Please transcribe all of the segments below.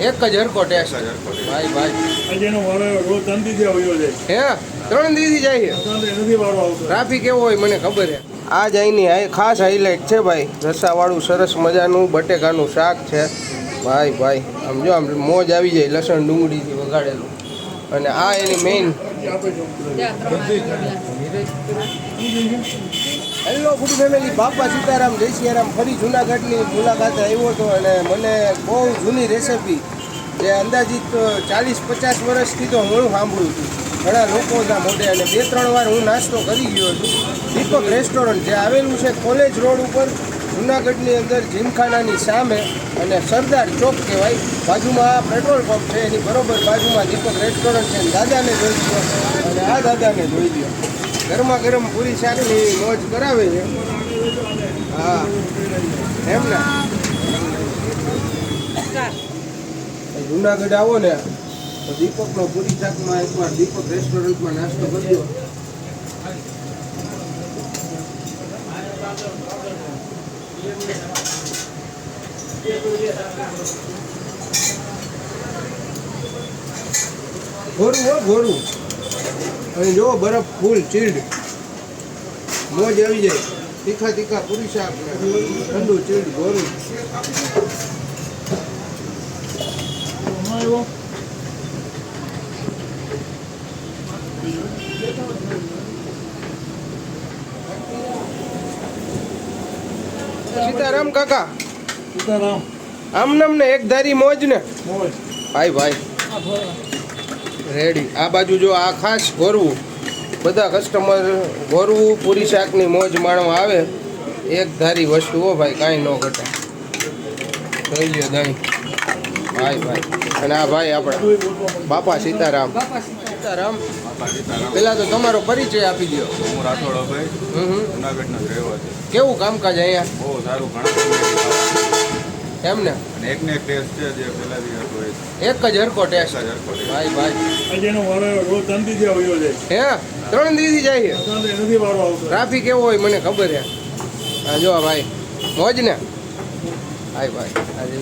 એક જ હરકો ટેસ્ટ ભાઈ ભાઈ. વારો રોજ ત્રણ હે? ત્રણ દીધી જાય છે? નથી વારો આવતો. ટ્રાફિક એવો હોય મને ખબર છે. આ જ અહીંની હાઈ- ખાસ હાઈલાઇટ છે ભાઈ. રસાવાળું સરસ મજાનું બટેકાનું શાક છે. ભાઈ ભાઈ આમ જો આમ મોજ આવી જાય લસણ ડુંગળીથી વગાડેલું અને આ એની મેઇન હેલો, ગુડ ફેમિલી. બાપા સીતારામ, જય ફરી જુનાગઢની મુલાકાતે આવ્યો હતો અને મને બહુ જૂની રેસિપી જે અંદાજિત ચાલીસ પચાસ વર્ષથી તો હું સાંભળું છું. ઘણા લોકોના મોઢે અને બે, ત્રણ વાર હું નાસ્તો કરી ગયો છું. દીપક રેસ્ટોરન્ટ જે આવેલું છે કોલેજ રોડ ઉપર, જુનાગઢની અંદર જીમખાનાની સામે અને સરદાર ચોક કહેવાય. બાજુમાં પેટ્રોલ પંપ છે, એની બરોબર બાજુમાં દીપક રેસ્ટોરન્ટ છે. દાદાને જોઈ દો અને આ દાદાને જોઈ લો ગરમા ગરમ પૂરી શાકની મોજ કરાવે છે. હા, એમ ને? જુનાગઢ આવો ને, તો દીપકનો પૂરી શાકમાં એકવાર દીપક રેસ્ટોરન્ટમાં નાસ્તો કરજો. ગોરું હો ઘોરું અને જો બરફ ફૂલ ચીલ્ડ મોજ આવી જાય. તીખા તીખા પૂરી શાક. ઠંડુ ચીલ્ડ ગોરું. સીતારામ કાકા. સીતારામ. આમ નમ ને એક ધારી મોજ ને. મોજ. ભાઈ ભાઈ. રેડી આ બાજુ જો આ ખાસ ગોરવું બધા કસ્ટમર ગોરવું પૂરી શાકની મોજ માણવા આવે એક ધારી વસ્તુ હો ભાઈ કાંઈ ન ઘટે. થઈ ગયો દહીં. ભાઈ ભાઈ. અને આ ભાઈ આપણા બાપા સીતારામ. સીતારામ. બાપા પેલા તો તમારો પરિચય આપી દો હું રાઠોડભાઈ કેવું કામકાજ અહીંયા? બહુ સારું ઘણા એમ ને? એક ને એક ટેસ્ટ છે જે પહેલાંથી હતો એ. એક જ હરકો ટેસ્ટ. ભાઈ ભાઈ. આજે એનો વારો રોજ ત્રણ દીધી આવ્યો છે હે? ત્રણ દીધી જાય છે? નથી વારો આવતો. ટ્રાફિક એવો હોય મને ખબર છે. હા જો ભાઈ મોજ ને? ભાઈ ભાઈ આજે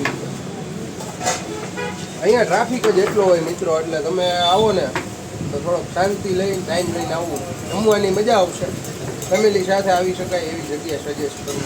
અહીંયા ટ્રાફિક જ એટલો હોય મિત્રો એટલે તમે આવો ને તો થોડોક શાંતિ લઈને ટાઈમ લઈને આવવું જમવાની મજા આવશે. ફેમિલી સાથે આવી શકાય એવી જગ્યા સજેસ્ટ કરું.